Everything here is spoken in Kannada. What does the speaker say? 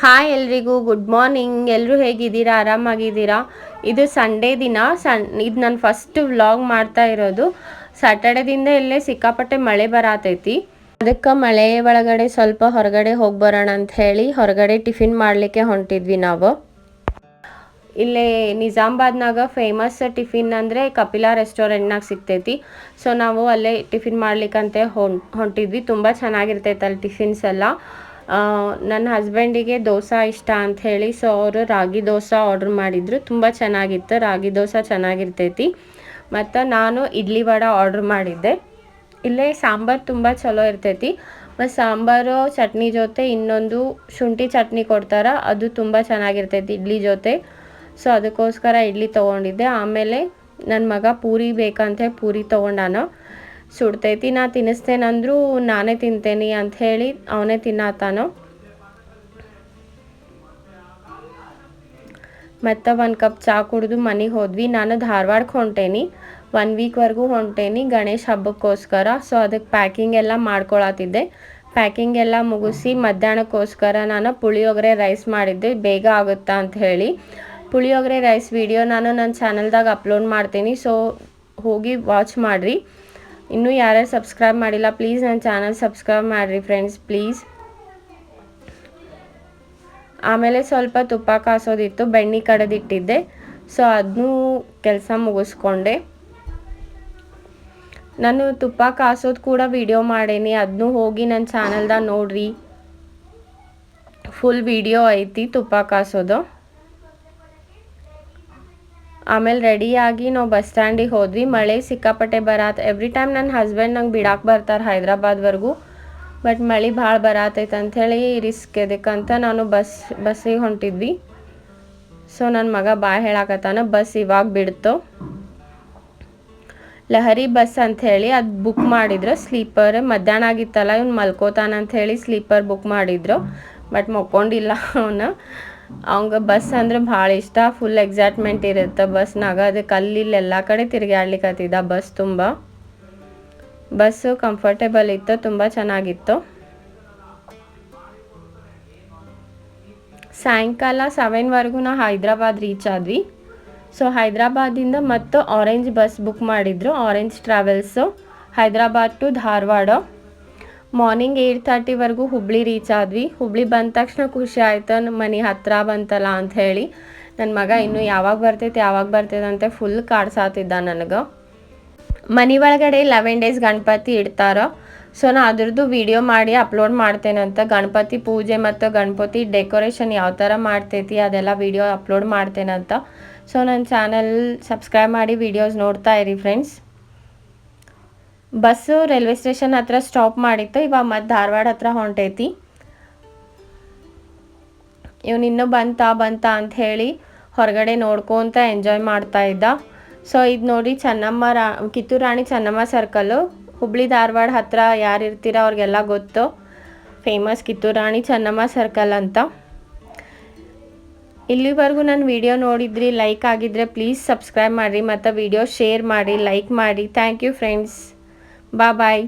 ಹಾಯ್ ಎಲ್ರಿಗೂ ಗುಡ್ ಮಾರ್ನಿಂಗ್ ಎಲ್ಲರೂ ಹೇಗಿದ್ದೀರಾ? ಆರಾಮಾಗಿದ್ದೀರಾ? ಇದು ಸಂಡೇ ದಿನ. ಸನ್ ಇದು ನಾನು ಫಸ್ಟ್ ವ್ಲಾಗ್ ಮಾಡ್ತಾ ಇರೋದು. ಸ್ಯಾಟರ್ಡೇದಿಂದ ಇಲ್ಲೇ ಸಿಕ್ಕಾಪಟ್ಟೆ ಮಳೆ ಬರತೈತಿ. ಅದಕ್ಕೆ ಮಳೆ ಒಳಗಡೆ ಸ್ವಲ್ಪ ಹೊರಗಡೆ ಹೋಗಿ ಬರೋಣ ಅಂತ ಹೇಳಿ ಹೊರಗಡೆ ಟಿಫಿನ್ ಮಾಡಲಿಕ್ಕೆ ಹೊಂಟಿದ್ವಿ ನಾವು. ಇಲ್ಲೇ ನಿಜಾಮಾಬಾದ್ನಾಗ ಫೇಮಸ್ ಟಿಫಿನ್ ಅಂದರೆ ಕಪಿಲಾ ರೆಸ್ಟೋರೆಂಟ್ನಾಗ ಸಿಗ್ತೈತಿ. ಸೊ ನಾವು ಅಲ್ಲೇ ಟಿಫಿನ್ ಮಾಡ್ಲಿಕ್ಕಂತೆ ಹೊಂಟಿದ್ವಿ. ತುಂಬ ಚೆನ್ನಾಗಿರ್ತೈತೆ ಅಲ್ಲಿ ಟಿಫಿನ್ಸ್ ಎಲ್ಲ. ನನ್ನ ಹಸ್ಬೆಂಡಿಗೆ ದೋಸೆ ಇಷ್ಟ ಅಂತ ಹೇಳಿ ಸೊ ಅವರು ರಾಗಿ ದೋಸೆ ಆರ್ಡ್ರ್ ಮಾಡಿದ್ರು. ತುಂಬ ಚೆನ್ನಾಗಿತ್ತು, ರಾಗಿ ದೋಸೆ ಚೆನ್ನಾಗಿರ್ತೈತಿ. ಮತ್ತು ನಾನು ಇಡ್ಲಿ ವಡೆ ಆರ್ಡ್ರ್ ಮಾಡಿದ್ದೆ. ಇಲ್ಲೇ ಸಾಂಬಾರು ತುಂಬ ಚಲೋ ಇರ್ತೈತಿ. ಮತ್ತು ಸಾಂಬಾರು ಚಟ್ನಿ ಜೊತೆ ಇನ್ನೊಂದು ಶುಂಠಿ ಚಟ್ನಿ ಕೊಡ್ತಾರೆ, ಅದು ತುಂಬ ಚೆನ್ನಾಗಿರ್ತೈತಿ ಇಡ್ಲಿ ಜೊತೆ. ಸೊ ಅದಕ್ಕೋಸ್ಕರ ಇಡ್ಲಿ ತೊಗೊಂಡಿದ್ದೆ. ಆಮೇಲೆ ನನ್ನ ಮಗ ಪೂರಿ ಬೇಕಂತ ಪೂರಿ ತೊಗೊಂಡಾನ. ಸುಡ್ತೈತಿ, ನಾ ತಿನ್ನಿಸ್ತೇನಂದ್ರು ನಾನೇ ತಿಂತೇನೆ ಅಂತ ಹೇಳಿ ಅವನೇ ತಿನ್ನತ್ತಾನೋ ಮತ್ತು ಒಂದು ಕಪ್ ಚಹಾ ಕುಡಿದು ಮನೆಗೆ ಹೋದ್ವಿ. ನಾನು ಧಾರವಾಡಕ್ಕೆ ಹೊಂಟೇನಿ. ಒನ್ ವೀಕ್ವರೆಗೂ ಹೊಂಟೇನಿ ಗಣೇಶ ಹಬ್ಬಕ್ಕೋಸ್ಕರ. ಸೊ ಅದಕ್ಕೆ ಪ್ಯಾಕಿಂಗ್ ಎಲ್ಲ ಮಾಡ್ಕೊಳತ್ತಿದ್ದೆ ಪ್ಯಾಕಿಂಗ್ ಎಲ್ಲ ಮುಗಿಸಿ ಮಧ್ಯಾಹ್ನಕ್ಕೋಸ್ಕರ ನಾನು ಪುಳಿಯೋಗರೆ ರೈಸ್ ಮಾಡಿದ್ದೆ. ಬೇಗ ಆಗುತ್ತಾ ಅಂತ ಹೇಳಿ. ಪುಳಿಯೋಗರೆ ರೈಸ್ ವಿಡಿಯೋ ನಾನು ನನ್ನ ಚಾನಲ್ದಾಗ ಅಪ್ಲೋಡ್ ಮಾಡ್ತೀನಿ. ಸೊ ಹೋಗಿ ವಾಚ್ ಮಾಡಿರಿ. ಇನ್ನೂ ಯಾರ್ಯಾರು ಸಬ್ಸ್ಕ್ರೈಬ್ ಮಾಡಿಲ್ಲ ಪ್ಲೀಸ್ ನನ್ನ ಚಾನಲ್ ಸಬ್ಸ್ಕ್ರೈಬ್ ಮಾಡಿರಿ ಫ್ರೆಂಡ್ಸ್ ಪ್ಲೀಸ್ ಆಮೇಲೆ ಸ್ವಲ್ಪ ತುಪ್ಪ ಕಾಸೋದಿತ್ತು, ಬೆಣ್ಣೆ ಕಡೆದಿಟ್ಟಿದ್ದೆ. ಸೊ ಅದನ್ನೂ ಕೆಲಸ ಮುಗಿಸ್ಕೊಂಡೆ. ನಾನು ತುಪ್ಪ ಕಾಸೋದು ಕೂಡ ವಿಡಿಯೋ ಮಾಡೇನಿ ಅದನ್ನೂ ಹೋಗಿ ನನ್ನ ಚಾನಲ್ದಾಗ ನೋಡ್ರಿ. ಫುಲ್ ವಿಡಿಯೋ ಐತಿ ತುಪ್ಪ ಕಾಸೋದು. ಆಮೇಲೆ ರೆಡಿಯಾಗಿ ನಾವು ಬಸ್ ಸ್ಟ್ಯಾಂಡಿಗೆ ಹೋದ್ವಿ. ಮಳೆ ಸಿಕ್ಕಾಪಟ್ಟೆ ಬರತ್ತೆ ಎವ್ರಿ ಟೈಮ್ ನನ್ನ ಹಸ್ಬೆಂಡ್ ನಂಗೆ ಬಿಡಾಕೆ ಬರ್ತಾರೆ ಹೈದ್ರಾಬಾದ್ವರೆಗೂ ಬಟ್ ಮಳೆ ಭಾಳ ಬರತೈತೆ ಅಂಥೇಳಿ ರಿಸ್ಕ್ ಎದಕ್ಕಂತ ನಾನು ಬಸ್ ಬಸ್ಸಿಗೆ ಹೊಂಟಿದ್ವಿ. ಸೊ ನನ್ನ ಮಗ ಬಾ ಹೇಳಾಕತ್ತಾನ ಬಸ್ ಇವಾಗ ಬಿಡ್ತು. ಲಹರಿ ಬಸ್ ಅಂಥೇಳಿ ಅದು ಬುಕ್ ಮಾಡಿದ್ರು. ಸ್ಲೀಪರ್ ಮಧ್ಯಾಹ್ನ ಆಗಿತ್ತಲ್ಲ, ಇವ್ನು ಮಲ್ಕೋತಾನ ಅಂಥೇಳಿ ಸ್ಲೀಪರ್ ಬುಕ್ ಮಾಡಿದ್ರು. ಬಟ್ ಮಕ್ಕೊಂಡಿಲ್ಲ ಅವನು. ಅವಂಗ ಬಸ್ ಅಂದ್ರೆ ಭಾಳ ಇಷ್ಟ ಫುಲ್ ಎಕ್ಸೈಟ್ಮೆಂಟ್ ಇರುತ್ತೆ ಬಸ್ನಾಗ. ಅದಕ್ಕೆ ಅಲ್ಲಿ ಇಲ್ಲಿ ಎಲ್ಲ ಕಡೆ ತಿರುಗಾಡ್ಲಿಕ್ಕತ್ತಿದ್ದ ಬಸ್ ತುಂಬ. ಬಸ್ಸು ಕಂಫರ್ಟೇಬಲ್ ಇತ್ತು, ತುಂಬ ಚೆನ್ನಾಗಿತ್ತು. ಸಾಯಂಕಾಲ ಸೆವೆನ್ವರೆಗೂ ನಾವು ಹೈದ್ರಾಬಾದ್ ರೀಚ್ ಆದ್ವಿ. ಸೊ ಹೈದ್ರಾಬಾದಿಂದ ಮತ್ತು ಆರೆಂಜ್ ಬಸ್ ಬುಕ್ ಮಾಡಿದ್ರು orange travels Hyderabad to Dharwad. Morning eight ತರ್ಟಿವರೆಗೂ Hubli reach ಆದ್ವಿ. ಹುಬ್ಳಿ ಬಂದ ತಕ್ಷಣ ಖುಷಿ ಆಯ್ತು. ನಮ್ಮ ಮನೆ ಹತ್ರ ಬಂತಲ್ಲ ಅಂತ ಹೇಳಿ. ನನ್ನ ಮಗ ಇನ್ನೂ ಯಾವಾಗ ಬರ್ತೈತೆ ಯಾವಾಗ ಬರ್ತೈತೆ ಅಂತ ಫುಲ್ ಕಾಡ್ಸಾತಿದ್ದ ನನಗೆ. ಮನೆ ಒಳಗಡೆ ಲೆವೆನ್ ಡೇಸ್ ಗಣಪತಿ ಇಡ್ತಾರ. ಸೊ ನಾ ಅದ್ರದ್ದು ವಿಡಿಯೋ ಮಾಡಿ ಅಪ್ಲೋಡ್ ಮಾಡ್ತೇನಂತ ಗಣಪತಿ ಪೂಜೆ ಮತ್ತು ಗಣಪತಿ ಡೆಕೋರೇಷನ್ ಯಾವ ಥರ ಮಾಡ್ತೈತಿ ಅದೆಲ್ಲ ವಿಡಿಯೋ ಅಪ್ಲೋಡ್ ಮಾಡ್ತೇನಂತ ಸೊ ನನ್ನ ಚಾನಲ್ ಸಬ್ಸ್ಕ್ರೈಬ್ ಮಾಡಿ ವಿಡಿಯೋಸ್ ನೋಡ್ತಾ ಇರಿ ಫ್ರೆಂಡ್ಸ್ ಬಸ್ಸು ರೈಲ್ವೆ ಸ್ಟೇಷನ್ ಹತ್ರ ಸ್ಟಾಪ್ ಮಾಡಿತ್ತು. ಇವಾಗ ಮತ್ತೆ ಧಾರವಾಡ ಹತ್ರ ಹೊಂಟೈತಿ ಇವನು ಇನ್ನೂ ಬಂತ ಬಂತ ಅಂತ ಹೇಳಿ ಹೊರಗಡೆ ನೋಡ್ಕೊಂತ ಎಂಜಾಯ್ ಮಾಡ್ತಾ ಇದ್ದ. ಸೊ ಇದು ನೋಡಿ ಚೆನ್ನಮ್ಮ ರಾ, ಕಿತ್ತೂರು ರಾಣಿ ಚೆನ್ನಮ್ಮ ಸರ್ಕಲ್ಲು ಹುಬ್ಳಿ ಧಾರವಾಡ ಹತ್ರ ಯಾರು ಇರ್ತೀರ ಅವ್ರಿಗೆಲ್ಲ ಗೊತ್ತು. ಫೇಮಸ್ ಕಿತ್ತೂರು ರಾಣಿ ಚೆನ್ನಮ್ಮ ಸರ್ಕಲ್ ಅಂತ. ಇಲ್ಲಿವರೆಗೂ ನನ್ನ ವಿಡಿಯೋ ನೋಡಿದ್ರಿ ಲೈಕ್ ಆಗಿದ್ರೆ ಪ್ಲೀಸ್ ಸಬ್ಸ್ಕ್ರೈಬ್ ಮಾಡಿರಿ, ಮತ್ತು ವಿಡಿಯೋ ಶೇರ್ ಮಾಡಿ ಲೈಕ್ ಮಾಡಿ ಥ್ಯಾಂಕ್ ಯು ಫ್ರೆಂಡ್ಸ್ ಬಾ ಬಾಯ್